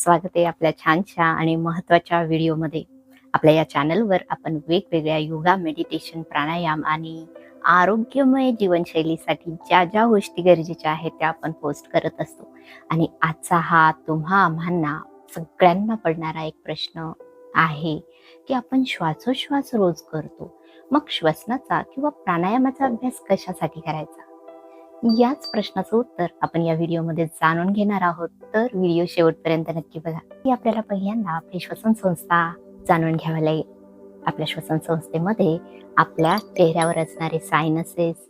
स्वागत आहे आपल्या छानशा आणि महत्त्वाच्या व्हिडिओमध्ये. आपल्या या चॅनलवर आपण वेगवेगळ्या योगा मेडिटेशन प्राणायाम आणि आरोग्यमय जीवनशैलीसाठी ज्या ज्या गोष्टी गरजेच्या आहेत त्या आपण पोस्ट करत असतो. आणि आजचा हा तुम्हा आम्हांना सगळ्यांना पडणारा एक प्रश्न आहे की आपण श्वासोश्वास रोज करतो. मग श्वसनाचा किंवा प्राणायामाचा अभ्यास कशासाठी करायचा? याच प्रश्नाचं उत्तर आपण या व्हिडिओमध्ये जाणून घेणार आहोत. तर व्हिडिओ शेवटपर्यंत नक्की बघा. की आपल्याला पहिल्यांदा आपली श्वसन संस्था जाणून घ्यावी लागेल. आपल्या श्वसन संस्थेमध्ये आपल्या चेहऱ्यावर असणारे सायनसेस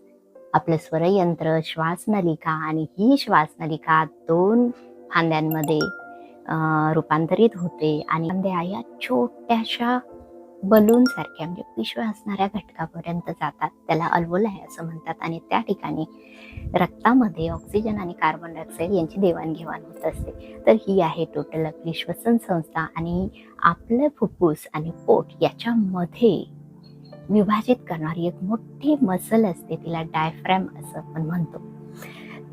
आपलं स्वरयंत्र श्वासनलिका आणि ही श्वासनलिका दोन फांद्यांमध्ये रूपांतरित होते आणि फांद्या या छोट्याशा बलून सारख्या म्हणजे पिशव्या असणाऱ्या घटकापर्यंत जातात. त्याला अल्वोलाय असं म्हणतात. आणि त्या ठिकाणी रक्तामध्ये ऑक्सिजन आणि कार्बन डायऑक्साईड यांची देवाणघेवाण होत असते. तर ही आहे टोटल आपली श्वसन संस्था आणि आपलं फुफ्फुस आणि पोट याच्यामध्ये विभाजित करणारी एक मोठी मसल असते. तिला डायफ्रॅम असं आपण म्हणतो.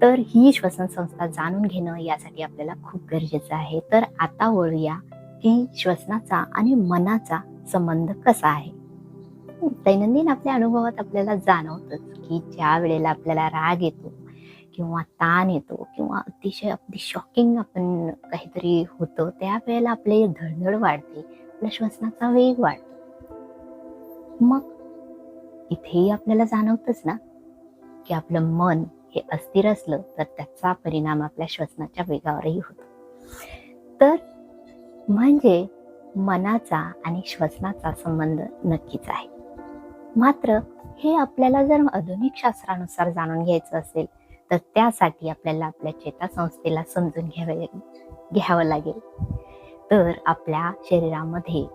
तर ही श्वसन संस्था जाणून घेणं यासाठी आपल्याला खूप गरजेचं आहे. तर आता वळूया की श्वसनाचा आणि मनाचा संबंध कसा आहे? दैनंदिन आपल्या अनुभवात आपल्याला जाणवतच की ज्या वेळेला आपल्याला राग येतो किंवा ताण येतो किंवा अतिशय अगदी शॉकिंग आपण काहीतरी होतं त्यावेळेला आपले धडधड वाढते आपल्या श्वसनाचा वेग वाढतो. मग इथेही आपल्याला जाणवतच ना की आपलं मन हे अस्थिर असलं तर त्याचा परिणाम आपल्या श्वसनाच्या वेगावरही होतो. तर म्हणजे मनाचा आणि श्वसनाचा संबंध नक्कीच आहे. मात्र हे आपल्याला जर आधुनिक शास्त्रानुसार जाणून घ्यायचं असेल तर त्यासाठी आपल्याला आपल्या चेतासंस्थेला समजून घ्यावे घ्यावं लागेल. तर आपल्या शरीरामध्ये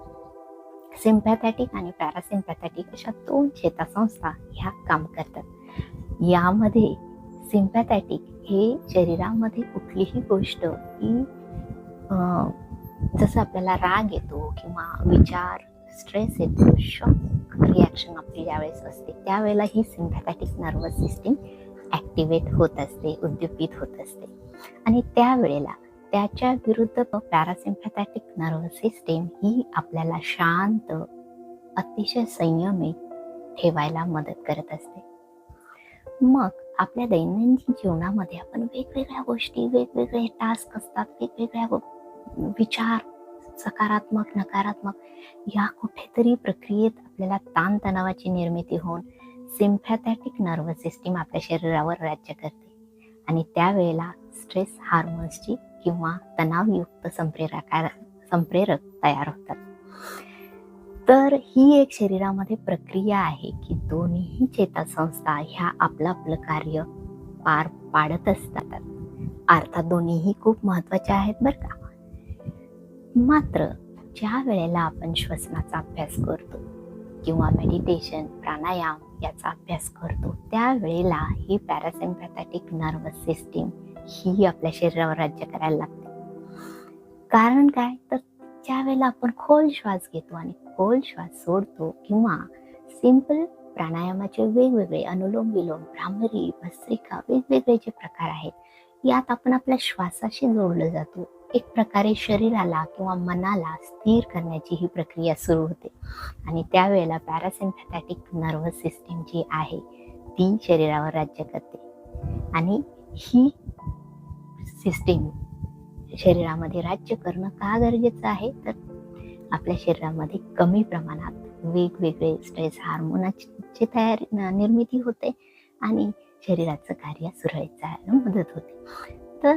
सिम्पॅथॅटिक आणि पॅरासिम्पॅथॅटिक अशा दोन चेतासंस्था ह्या काम करतात. यामध्ये सिम्पॅथॅटिक हे शरीरामध्ये कुठलीही गोष्ट ही अं, जसं आपल्याला राग येतो किंवा विचार स्ट्रेस येतो शॉक रिॲक्शन आपली ज्यावेळेस असते त्यावेळेला ही सिम्पॅथॅटिक नर्वस सिस्टीम ॲक्टिवेट होत असते उद्दीपित होत असते. आणि त्यावेळेला त्याच्या विरुद्ध पॅरासिम्पॅथॅटिक नर्वस सिस्टीम ही आपल्याला शांत अतिशय संयमित ठेवायला मदत करत असते. मग आपल्या दैनंदिन जीवनामध्ये आपण वेगवेगळ्या गोष्टी वेगवेगळे टास्क असतात वेगवेगळ्या विचार सकारात्मक नकारात्मक या कुठेतरी प्रक्रियेत आपल्याला ताणतणावाची निर्मिती होऊन सिम्फॅथॅटिक नर्वस सिस्टीम आपल्या शरीरावर राज्य करते. आणि त्यावेळेला स्ट्रेस हार्मोन्सची किंवा तणावयुक्त संप्रेरका संप्रेरक तयार होतात. तर ही एक शरीरामध्ये प्रक्रिया आहे की दोन्ही चेतासंस्था ह्या आपलं आपलं कार्य पार पाडत असतात. अर्थात दोन्हीही खूप महत्त्वाच्या आहेत बरं का. मात्र ज्या वेळेला आपण श्वसनाचा अभ्यास करतो किंवा मेडिटेशन प्राणायाम याचा अभ्यास करतो त्यावेळेला ही पॅरासिम्पॅथॅटिक नर्वस सिस्टीम ही आपल्या शरीरावर राज्य करायला लागते. कारण काय? तर ज्या वेळेला आपण खोल श्वास घेतो आणि खोल श्वास सोडतो किंवा सिंपल प्राणायामाचे वेगवेगळे अनुलोम विलोम भ्रामरी भस्त्रिका वेगवेगळे जे प्रकार आहेत यात आपण आपल्या श्वासाशी जोडलं जातो. एक प्रकारे शरीराला किंवा मनाला स्थिर करण्याची ही प्रक्रिया सुरू होते. आणि त्यावेळेला पॅरासिम्पॅथॅटिक नर्वस सिस्टीम जी आहे ती शरीरावर राज्य करते. आणि ही सिस्टीम शरीरामध्ये राज्य करणं का गरजेचं आहे? तर आपल्या शरीरामध्ये कमी प्रमाणात वेगवेगळे स्ट्रेस हार्मोनाची तयारी निर्मिती होते आणि शरीराचं कार्य सुरळीत जायला मदत होते. तर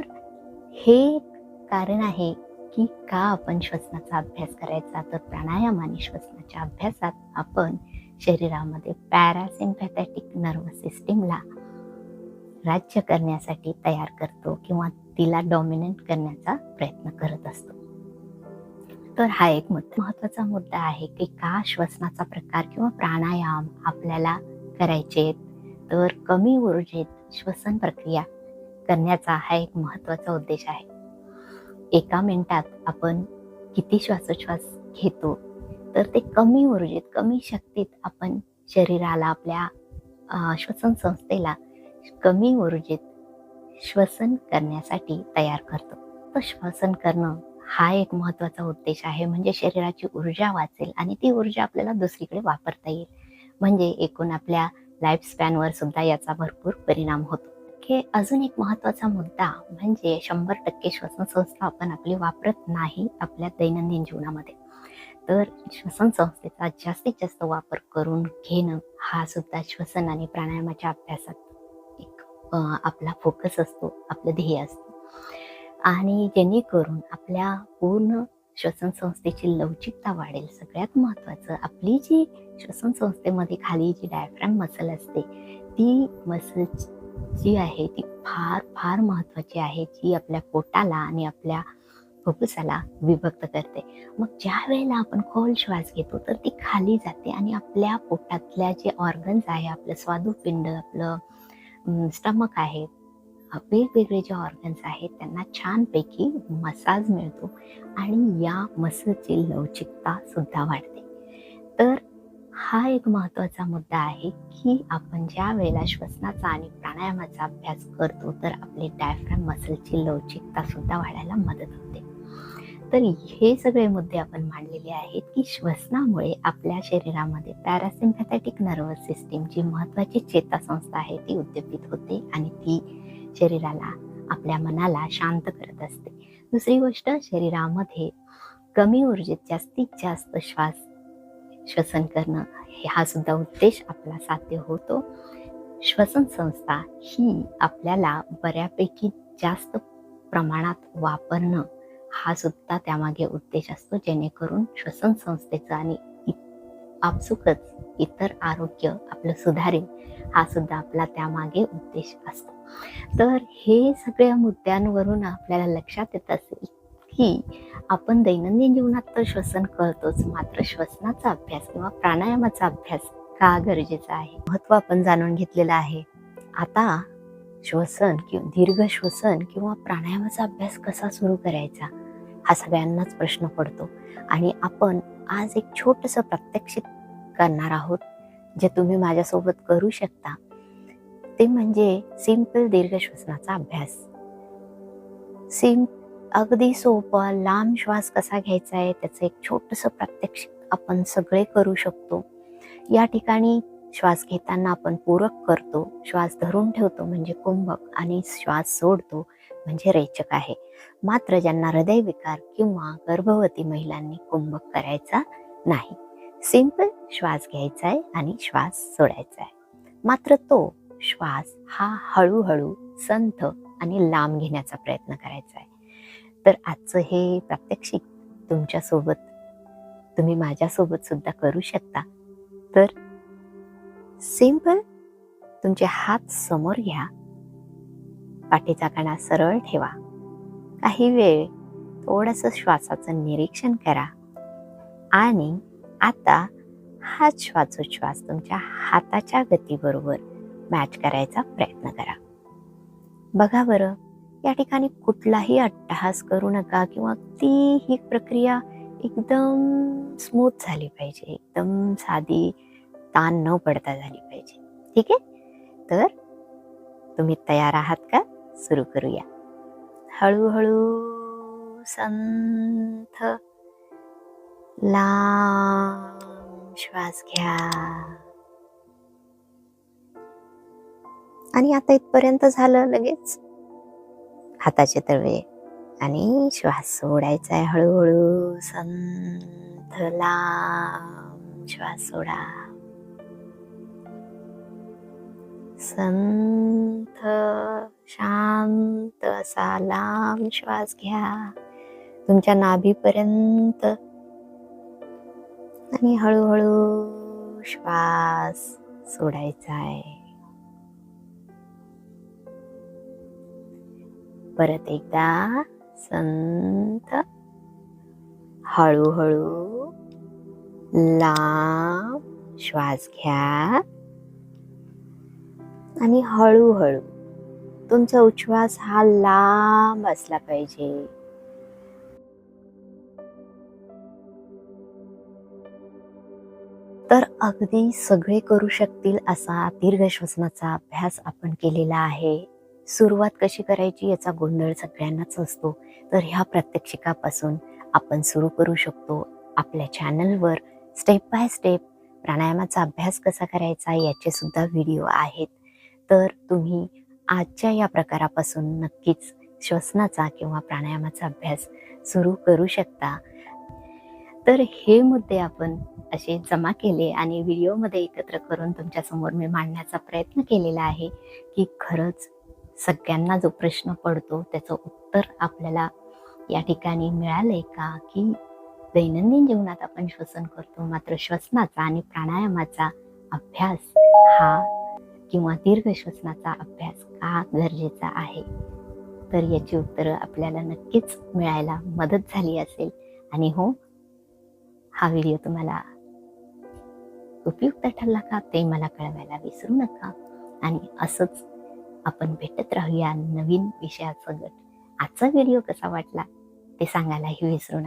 हे कारण आहे की का आपण श्वसनाचा अभ्यास करायचा? तर प्राणायाम आणि श्वसनाच्या अभ्यासात आपण शरीरामध्ये पॅरासिम्पॅथॅटिक नर्वस सिस्टीमला राज्य करण्यासाठी तयार करतो किंवा तिला डॉमिनंट करण्याचा प्रयत्न करत असतो. तर हा एक मुद्दा महत्त्वाचा मुद्दा आहे की का श्वसनाचा प्रकार किंवा प्राणायाम आपल्याला करायचे तर कमी ऊर्जेत श्वसन प्रक्रिया करण्याचा हा एक महत्त्वाचा उद्देश आहे. एका मिनिटात आपण किती श्वासोच्छ्वास घेतो तर ते कमी ऊर्जेत कमी शक्तीत आपण शरीराला आपल्या श्वसन संस्थेला कमी ऊर्जेत श्वसन करण्यासाठी तयार करतो. तर श्वसन करणं हा एक महत्त्वाचा उद्देश आहे. म्हणजे शरीराची ऊर्जा वाचेल आणि ती ऊर्जा आपल्याला दुसरीकडे वापरता येईल. म्हणजे एकूण आपल्या लाईफ स्पॅनवर सुद्धा याचा भरपूर परिणाम होतो. हे अजून एक महत्त्वाचा मुद्दा म्हणजे शंभर टक्के श्वसनसंस्था आपण आपली वापरत नाही आपल्या दैनंदिन जीवनामध्ये. तर श्वसन संस्थेचा जास्तीत जास्त वापर करून घेणं हा सुद्धा श्वसन आणि प्राणायामाच्या अभ्यासात एक आपला फोकस असतो आपलं ध्येय असतं. आणि जेणेकरून आपल्या पूर्ण श्वसन संस्थेची लवचिकता वाढेल. सगळ्यात महत्त्वाचं आपली जी श्वसन संस्थेमध्ये खाली जी डायफ्रॅम मसल असते ती मसल जी आहे ती फार फार महत्त्वाची आहे जी आपल्या पोटाला आणि आपल्या फुफ्फुसाला विभक्त करते. मग ज्या वेळेला आपण खोल श्वास घेतो तर ती खाली जाते आणि आपल्या पोटातल्या जे ऑर्गन्स आहे आपलं स्वादुपिंड आपलं स्टमक आहे वेगवेगळे जे ऑर्गन्स आहेत त्यांना छानपैकी मसाज मिळतो आणि या मसलची लवचिकता सुद्धा वाढते. तर हा एक महत्त्वाचा मुद्दा आहे की आपण ज्या वेळेला श्वसनाचा आणि प्राणायामाचा अभ्यास करतो तर आपली डायफ्रॅम मसलची लवचिकता सुद्धा वाढायला मदत होते. तर हे सगळे मुद्दे आपण मांडलेले आहेत की श्वसनामुळे आपल्या शरीरामध्ये पॅरासिम्पॅथॅटिक नर्वस सिस्टीम जी महत्त्वाची चेतासंस्था आहे ती उद्दीपित होते आणि ती शरीराला आपल्या मनाला शांत करत असते. दुसरी गोष्ट शरीरामध्ये कमी ऊर्जेत जास्तीत जास्त श्वास श्वसन करणं हा सुद्धा उद्देश आपला साध्य होतो. श्वसन संस्था ही आपल्याला बऱ्यापैकी जास्त प्रमाणात वापरणं हा सुद्धा त्यामागे उद्देश असतो. जेणेकरून श्वसन संस्थेचं आणि आपसुकच इतर आरोग्य आपलं सुधारेल हा सुद्धा आपला त्यामागे उद्देश असतो. तर हे सगळ्या मुद्द्यांवरून आपल्याला लक्षात येत असेल की आपण दैनंदिन जीवनात तर श्वसन करतोच. मात्र श्वसनाचा अभ्यास किंवा प्राणायामाचा अभ्यास का गरजेचा आहे? महत्त्व आपण जाणून घेतलेलं आहे. आता श्वसन किंवा दीर्घ श्वसन किंवा प्राणायामाचा अभ्यास कसा सुरू करायचा? हा सगळ्यांनाच प्रश्न पडतो. आणि आपण आज एक छोटंसं प्रात्यक्षिक करणार आहोत जे तुम्ही माझ्यासोबत करू शकता. ते म्हणजे सिंपल दीर्घ श्वसनाचा अभ्यास. सिम अगदी सोपं लांब श्वास कसा घ्यायचा आहे त्याचं एक छोटंसं प्रात्यक्षिक आपण सगळे करू शकतो. या ठिकाणी श्वास घेताना आपण पूरक करतो श्वास धरून ठेवतो म्हणजे कुंभक आणि श्वास सोडतो म्हणजे रेचक आहे. मात्र ज्यांना हृदयविकार किंवा गर्भवती महिलांनी कुंभक करायचा नाही. सिंपल श्वास घ्यायचा आहे आणि श्वास सोडायचा आहे. मात्र तो श्वास हा हळूहळू संथ आणि लांब घेण्याचा प्रयत्न करायचा आहे. तर आजचं हे प्रात्यक्षिक तुमच्यासोबत तुम्ही माझ्यासोबत सुद्धा करू शकता. तर सिंपल तुमचे हात समोर घ्या. पाठीचा कणा सरळ ठेवा. काही वेळ थोडस श्वासाचं निरीक्षण करा. आणि आता हा श्वासोच्छ्वास तुमच्या हाताच्या गतीबरोबर मॅच करायचा प्रयत्न करा. बघा बरं. या ठिकाणी कुठलाही अट्टहास करू नका किंवा ती ही प्रक्रिया एकदम स्मूथ झाली पाहिजे. एकदम साधी ताण न पडता झाली पाहिजे. ठीक आहे? तर तुम्ही तयार आहात का? सुरू करूया. हळूहळू संथ. लांब श्वास घ्या. आणि आता इथपर्यंत झालं लगेच? हाताचे तळवे आणि श्वास सोडायचा आहे हळूहळू. संथ लांब श्वास सोडा. संथ शांत असा लांब श्वास घ्या. तुमच्या नाभीपर्यंत. आणि हळूहळू श्वास सोडायचा आहे परत एकदा संत हळूहळू लांब श्वास घ्या. आणि हळूहळू तुमचा उच्छ्वास हा लांब असला पाहिजे. तर अगदी सगळे करू शकतील असा दीर्घ श्वसनाचा अभ्यास आपण केलेला आहे. सुरुवात कशी करायची याचा गोंधळ सगळ्यांनाच असतो. तर ह्या प्रात्यक्षिकापासून आपण सुरू करू शकतो आपल्या चॅनलवर. स्टेप बाय स्टेप प्राणायामाचा अभ्यास कसा करायचा याचे सुद्धा व्हिडिओ आहेत. तर तुम्ही आजच्या या प्रकारापासून नक्कीच श्वसनाचा किंवा प्राणायामाचा अभ्यास सुरू करू शकता. तर हे मुद्दे आपण असे जमा केले आणि व्हिडिओमध्ये एकत्र करून तुमच्यासमोर मी मांडण्याचा प्रयत्न केलेला आहे की खरंच सगळ्यांना जो प्रश्न पडतो त्याचं उत्तर आपल्याला या ठिकाणी मिळालंय का? की दैनंदिन जीवनात आपण श्वसन करतो मात्र श्वसनाचा आणि प्राणायामाचा अभ्यास हा किंवा दीर्घ श्वसनाचा अभ्यास का गरजेचा आहे? तर याची उत्तरं आपल्याला नक्कीच मिळायला मदत झाली असेल. आणि हो हा व्हिडिओ तुम्हाला उपयुक्त ठरला का ते मला कळवायला विसरू नका. आणि असंच आपण भेटत राहूया नवीन विषयासोबत आजचा व्हिडिओ कसा वाटला ते सांगायलाही विसरू नका.